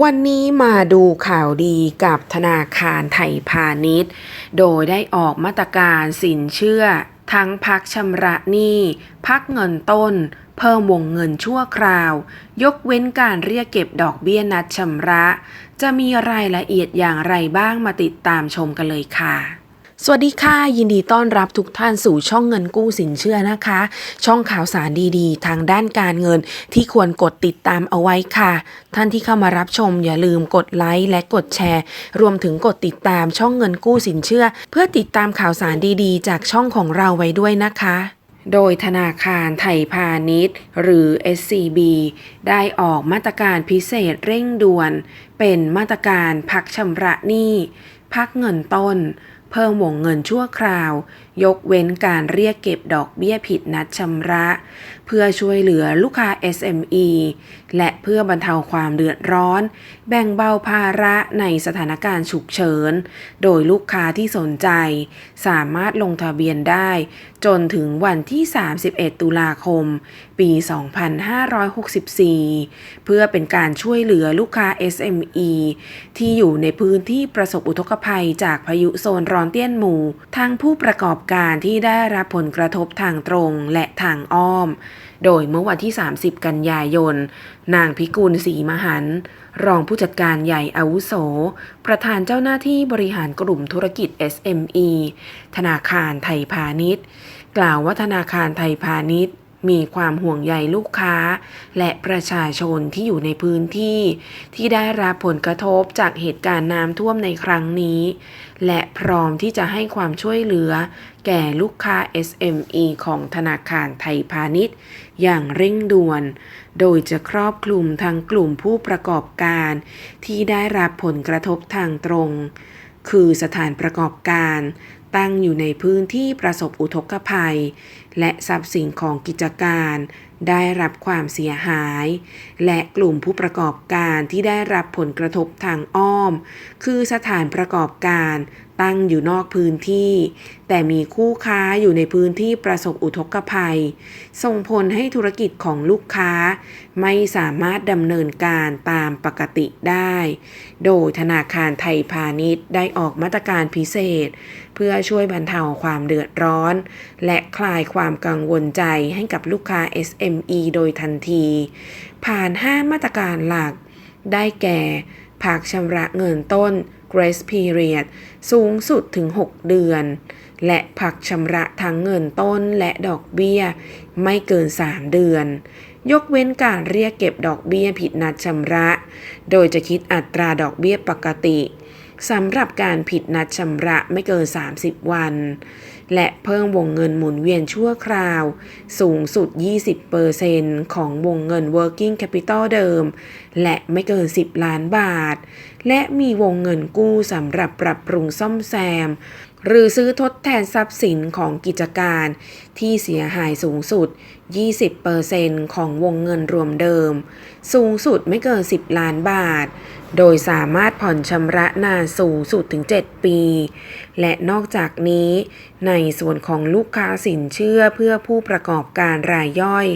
วันนี้มาดูข่าวดีกับธนาคารไทยพาณิชย์ โดยได้ออกมาตรการสินเชื่อ ทั้งพักชำระหนี้ พักเงินต้น เพิ่มวงเงินชั่วคราว ยกเว้นการเรียกเก็บดอกเบี้ยนัดชำระ จะมีรายละเอียดอย่างไรบ้างมาติดตามชมกันเลยค่ะ สวัสดีค่ะ ยินดีต้อนรับทุกท่านสู่ช่องเงินกู้สินเชื่อนะคะ ช่องข่าวสารดีๆ ทางด้านการเงินที่ควรกดติดตามเอาไว้ค่ะ ท่านที่เข้ามารับชมอย่าลืมกดไลค์และกดแชร์ รวมถึงกดติดตามช่องเงินกู้สินเชื่อ เพื่อติดตามข่าวสารดีๆ จากช่องของเราไว้ด้วยนะคะโดยธนาคารไทยพาณิชย์ หรือ SCB ได้ออกมาตรการพิเศษเร่งด่วน เป็นมาตรการพักชำระหนี้ พักเงินต้น เพิ่มวงเงินชั่วคราวยกเว้นการเรียกเก็บดอกเบี้ยผิดนัดชำระ เพื่อช่วยเหลือลูกค้า SME และเพื่อบรรเทาความเดือดร้อน แบ่งเบาภาระในสถานการณ์ฉุกเฉิน โดยลูกค้าที่สนใจ สามารถลงทะเบียนได้ จนถึงวันที่ 31 ตุลาคม ปี 2564 เพื่อเป็นการช่วยเหลือลูกค้า SME ที่อยู่ในพื้นที่ประสบอุทกภัยจากพายุโซนร้อนเตี้ยนหมู่ทั้งผู้ประกอบการที่ได้รับผลกระทบทางตรงและทางอ้อม โดยเมื่อวันที่ 30 กันยายน นางพิกุลศรีมหัน รองผู้จัดการใหญ่อาวุโส ประธานเจ้าหน้าที่บริหารกลุ่มธุรกิจ SME ธนาคารไทยพาณิชย์ กล่าวว่าธนาคารไทยพาณิชย์ มีความห่วงใยลูกค้า และประชาชนที่อยู่ในพื้นที่ ที่ได้รับผลกระทบจากเหตุการณ์น้ำท่วมในครั้งนี้ และพร้อมที่จะให้ความช่วยเหลือ แก่ลูกค้า SME ของธนาคารไทยพาณิชย์ อย่างเร่งด่วน โดยจะครอบคลุมทั้งกลุ่มผู้ประกอบการ ที่ได้รับผลกระทบทางตรง คือสถานประกอบการ ตั้งอยู่ในพื้นที่ประสบอุทกภัย และทรัพย์สินของกิจการ ได้รับความเสียหาย และกลุ่มผู้ประกอบการที่ได้รับผลกระทบทางอ้อม คือสถานประกอบการตั้งอยู่นอกพื้นที่ แต่มีคู่ค้าอยู่ในพื้นที่ประสบอุทกภัย ส่งผลให้ธุรกิจของลูกค้า ไม่สามารถดำเนินการตามปกติได้ โดยธนาคารไทยพาณิชย์ได้ออกมาตรการพิเศษเพื่อช่วยบรรเทาความเดือดร้อน และคลายความกังวลใจให้กับลูกค้า SME โดยทันที ผ่าน 5 มาตรการหลัก ได้แก่พักชำระเงินต้น Grace Period สูงสุดถึง 6 เดือน และพักชำระทั้งเงินต้นและดอกเบี้ย ไม่เกิน 3 เดือน ยกเว้นการเรียกเก็บดอกเบี้ยผิดนัดชำระ โดยจะคิดอัตราดอกเบี้ยปกติ สำหรับการผิดนัดชำระไม่เกิน 30 วัน และเพิ่มวงเงินหมุนเวียนชั่วคราว สูงสุด 20%ของวงเงิน working capital เดิม และไม่เกิน 10 ล้านบาท และมีวงเงินกู้สำหรับปรับปรุงซ่อมแซม หรือซื้อทดแทนทรัพย์สินของกิจการที่เสียหายสูงสุด 20%ของวงเงินรวมเดิม สูงสุดไม่เกิน 10 ล้านบาท โดยสามารถผ่อนชำระนานสูงสุดถึง 7 ปี และนอกจากนี้ ในส่วนของลูกค้าสินเชื่อเพื่อผู้ประกอบการรายย่อย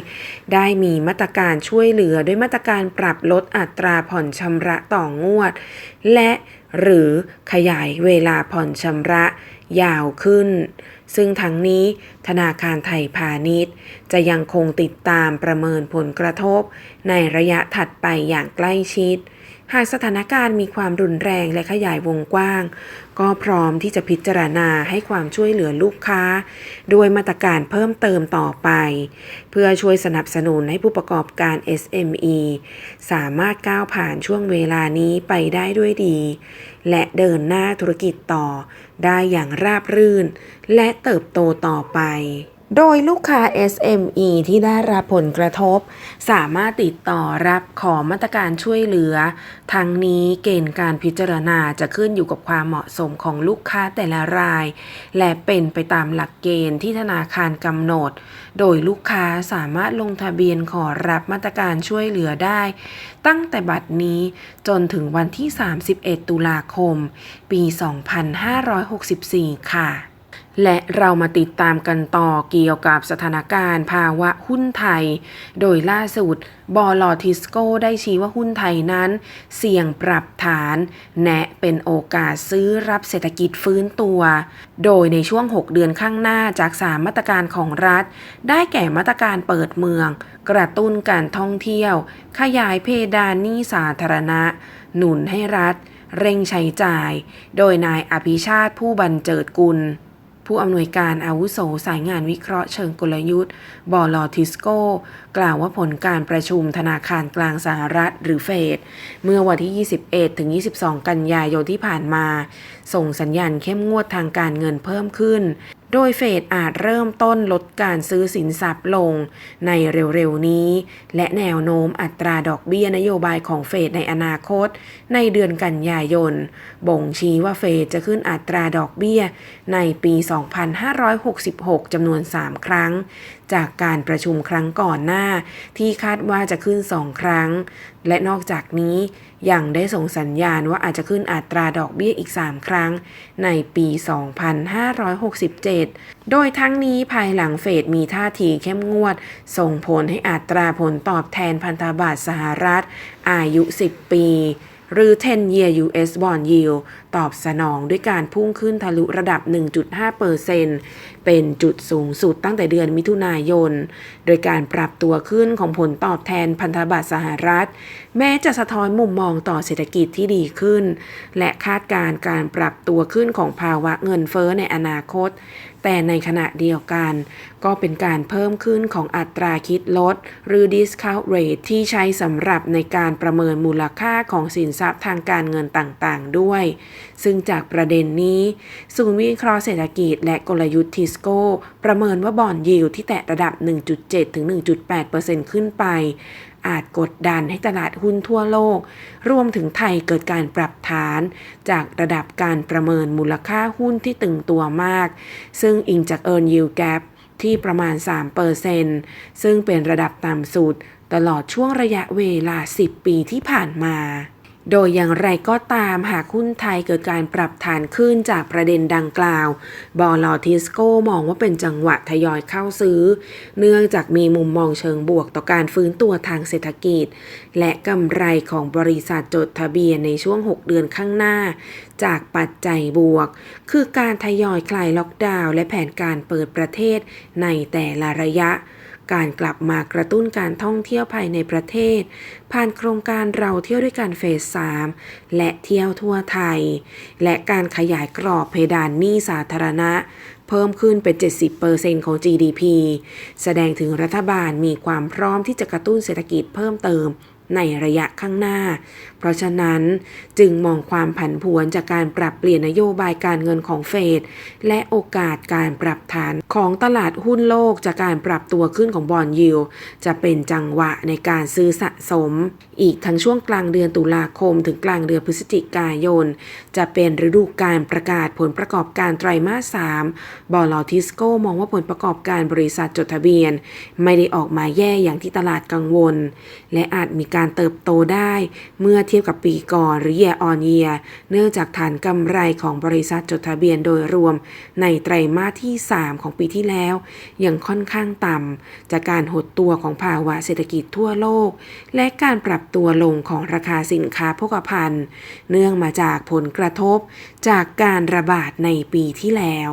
ได้มีมาตรการช่วยเหลือด้วยมาตรการปรับลดอัตราผ่อนชำระต่องวด และหรือขยายเวลาผ่อนชำระยาวขึ้น ซึ่งทั้งนี้ธนาคารไทยพาณิชย์ จะยังคงติดตามประเมินผลกระทบในระยะถัดไปอย่างใกล้ชิด หากสถานการณ์มีความรุนแรงและขยายวงกว้าง ก็พร้อมที่จะพิจารณาให้ความช่วยเหลือลูกค้า โดยมาตรการเพิ่มเติมต่อไป เพื่อช่วยสนับสนุนให้ผู้ประกอบการ SME สามารถก้าวผ่านช่วงเวลานี้ไปได้ด้วยดี และเดินหน้าธุรกิจต่อได้อย่างราบรื่น และเติบโตต่อไป โดยลูกค้า SME ที่ได้รับผลกระทบ สามารถติดต่อรับขอมาตรการช่วยเหลือ ทั้งนี้เกณฑ์การพิจารณาจะขึ้นอยู่กับความเหมาะสมของลูกค้าแต่ละราย และเป็นไปตามหลักเกณฑ์ที่ธนาคารกำหนด โดยลูกค้าสามารถลงทะเบียนขอรับมาตรการช่วยเหลือได้ ตั้งแต่บัดนี้จนถึงวันที่ 31 ตุลาคม ปี 2564 ค่ะ และเรามาติดตามกันต่อเกี่ยวกับสถานการณ์ภาวะหุ้นไทย โดยล่าสุดบอลอทิสโก้ได้ชี้ว่าหุ้นไทยนั้น เสี่ยงปรับฐาน แนะเป็นโอกาสซื้อรับเศรษฐกิจฟื้นตัว โดยในช่วง 6 เดือนข้างหน้าจาก 3 มาตรการของรัฐ ได้แก่มาตรการเปิดเมือง กระตุ้นการท่องเที่ยว ขยายเพดานหนี้สาธารณะ หนุนให้รัฐ เร่งใช้จ่าย โดยนายอภิชาติผู้บันเจิดกุล ผู้อำนวยการอาวุโสสายงานวิเคราะห์เชิงกลยุทธ์ บอลอทิสโก้ กล่าวว่าผลการประชุมธนาคารกลางสหรัฐหรือเฟด เมื่อวันที่ 21 ถึง 22 กันยายนที่ผ่านมา ส่งสัญญาณเข้มงวดทางการเงินเพิ่มขึ้น โดยเฟดอาจเริ่มต้นลดการซื้อสินทรัพย์ลงในเร็วๆนี้ และแนวโน้มอัตราดอกเบี้ยนโยบายของเฟดในอนาคต ในเดือนกันยายน บ่งชี้ว่าเฟดจะขึ้นอัตราดอกเบี้ยในปี 2566 จำนวน 3 ครั้ง จากการประชุมครั้งก่อนหน้าที่คาดว่าจะขึ้น 2 ครั้ง และนอกจากนี้ยังได้ส่งสัญญาณว่าอาจจะขึ้นอัตราดอกเบี้ยอีก 3 ครั้งในปี 2567 โดยทั้งนี้ภายหลังเฟดมีท่าทีเข้มงวด ส่งผลให้อัตราผลตอบแทนพันธบัตรสหรัฐอายุ 10 ปี หรือ 10 year US bond yield ตอบสนองด้วยการพุ่งขึ้นทะลุระดับ 1.5%เป็นจุดสูงสุดตั้งแต่เดือนมิถุนายน โดยการปรับตัวขึ้นของผลตอบแทนพันธบัตรสหรัฐ แม้จะสะท้อนมุมมองต่อเศรษฐกิจที่ดีขึ้น และคาดการณ์การปรับตัวขึ้นของภาวะเงินเฟ้อในอนาคต แต่ในขณะเดียวกัน ก็เป็นการเพิ่มขึ้นของอัตราคิดลด หรือ discount rate ที่ใช้สำหรับในการประเมินมูลค่าของสินทรัพย์ทางการเงินต่างๆ ด้วย ซึ่งจากประเด็นนี้ ศูนย์วิเคราะห์เศรษฐกิจและกลยุทธ์ทิสโก้ ประเมินว่าบอนยิวที่แตะระดับ 1.7 ถึง 1.8%ขึ้นไป อาจกดดันให้ตลาดหุ้นทั่วโลก รวมถึงไทยเกิดการปรับฐาน จากระดับการประเมินมูลค่าหุ้นที่ตึงตัวมาก ซึ่งอิงจาก Earn Yield Gap ที่ประมาณ 3%ซึ่งเป็นระดับต่ำสุด ตลอดช่วงระยะเวลา 10 ปีที่ผ่านมา โดยอย่างไรก็ตามหากหุ้นไทยเกิดการปรับฐานขึ้นจากประเด็นดังกล่าวบอลอทิสโก้มองว่าเป็นจังหวะทยอยเข้าซื้อ เนื่องจากมีมุมมองเชิงบวกต่อการฟื้นตัวทางเศรษฐกิจ และกำไรของบริษัทจดทะเบียนในช่วง 6 เดือนข้างหน้า จากปัจจัยบวก คือการทยอยคลายล็อกดาวน์และแผนการเปิดประเทศในแต่ละระยะ การกลับมากระตุ้นการท่องเที่ยวภายในประเทศ ผ่านโครงการเราเที่ยวด้วยกันเฟส 3 และเที่ยวทั่วไทย และการขยายกรอบเพดานหนี้สาธารณะ เพิ่มขึ้นเป็น 70%ของ GDP แสดงถึงรัฐบาลมีความพร้อมที่จะกระตุ้นเศรษฐกิจเพิ่มเติม ในระยะข้างหน้า เพราะฉะนั้นจึงมองความผันผวนจากการปรับเปลี่ยนนโยบายการเงินของเฟดและโอกาสการปรับฐานของตลาดหุ้นโลกจากการปรับตัวขึ้นของบอลยิวจะเป็นจังหวะในการซื้อสะสม อีกทั้งช่วงกลางเดือนตุลาคมถึงกลางเดือนพฤศจิกายน จะเป็นฤดูการประกาศผลประกอบการไตรมาส 3 บอลอทิสโก้มองว่าผลประกอบการบริษัทจดทะเบียน ไม่ได้ออกมาแย่อย่างที่ตลาดกังวล และอาจมีการเติบโตได้เมื่อเทียบกับปีก่อนหรือ year on year เนื่องจากฐานกำไรของบริษัทจดทะเบียนโดยรวม ในไตรมาสที่ 3 ของปีที่แล้ว ยังค่อนข้างต่ำจากการหดตัวของภาวะเศรษฐกิจทั่วโลก และการปรับตัวลงของราคาสินค้าโภคภัณฑ์ เนื่องมาจากผลกระทบจากการระบาดในปีที่แล้ว